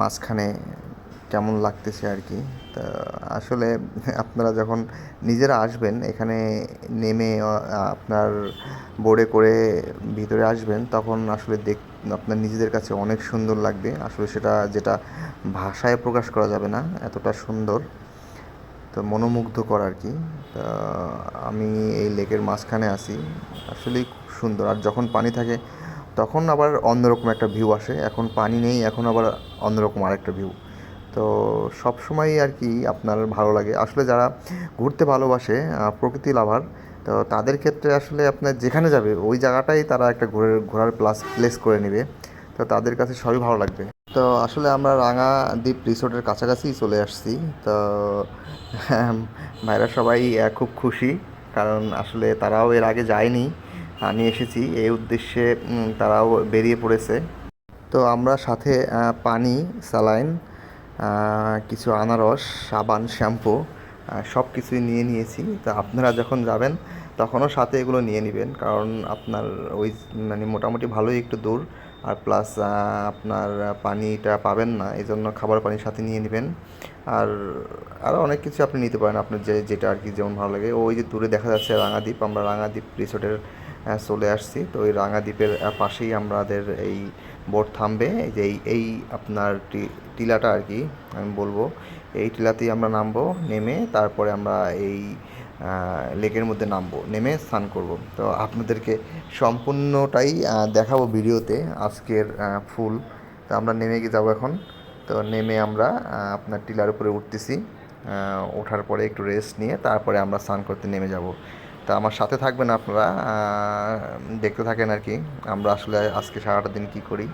মাঝখানে কেমন লাগতেছে আর কি। তা আসলে আপনারা যখন নিজেরা আসবেন, এখানে নেমে আপনার বোর্ডে করে ভিতরে আসবেন, তখন আসলে দেখ, আপনার নিজেদের কাছে অনেক সুন্দর লাগবে। আসলে সেটা, যেটা ভাষায় প্রকাশ করা যাবে না, এতটা সুন্দর। তো মনোমুগ্ধকর আর কি। তা আমি এই লেকের মাঝখানে আছি। আসলেই খুব সুন্দর। আর যখন পানি থাকে তখন আবার অন্যরকম একটা ভিউ আসে। এখন পানি নেই, এখন আবার অন্যরকম আরেকটা ভিউ তো সব সময়ই আর কি আপনার ভালো লাগে। আসলে যারা ঘুরতে ভালোবাসে প্রকৃতি লাভার, তো তাদের ক্ষেত্রে আসলে আপনার যেখানে যাবে, ওই জায়গাটাই তারা একটা ঘুরে, ঘোরার প্লাস প্লেস করে নেবে। তো তাদের কাছে সবই ভালো লাগবে। তো আসলে আমরা রাঙা দ্বীপ রিসোর্টের কাছাকাছি চলে আসছি। তো ভাইরা সবাই খুব খুশি। কারণ আসলে তারাও এর আগে যায়নি। আমি এসেছি। এই উদ্দেশ্যে তারাও বেরিয়ে পড়েছে। তো আমরা সাথে পানি, স্যালাইন কিছু আনারস, সাবান, শ্যাম্পু সব কিছুই নিয়ে নিয়েছি। তো আপনারা যখন যাবেন, তখনও সাথে এগুলো নিয়ে নেবেন। কারণ আপনার ওই মানে মোটামুটি ভালোই একটু দূর। আর প্লাস আপনার পানিটা পাবেন না। এই জন্য খাবার পানির সাথে নিয়ে নেবেন। আর আরও অনেক কিছু আপনি নিতে পারেন। আপনার যে, যেটা আর কি যেমন ভালো লাগে। ওই যে দূরে দেখা যাচ্ছে রাঙাদ্বীপ। আমরা রাঙাদ্বীপ রিসোর্টের চলে আসছি। তো ওই রাঙাদ্বীপের পাশেই আমাদের এই বোট থামবে। যে এই আপনার টিলাটা আর কি, আমি বলব। এই টিলাতেই আমরা নামবো, নেমে তারপরে আমরা এই লেকের মধ্যে নামবো, নেমে স্নান করব। তো আপনাদেরকে সম্পূর্ণটাই দেখাবো ভিডিওতে আজকের ফুল। তো আমরা নেমে গিয়ে যাব এখন। তো নেমে আমরা আপনার টিলার উপরে উঠতেছি। ওঠার পরে একটু রেস্ট নিয়ে তারপরে আমরা স্নান করতে নেমে যাব। তা আমার সাথে থাকবেন আপনারা দেখতে থাকেন আর কি, আমরা আসলে আজকে সারাটা দিন কী করি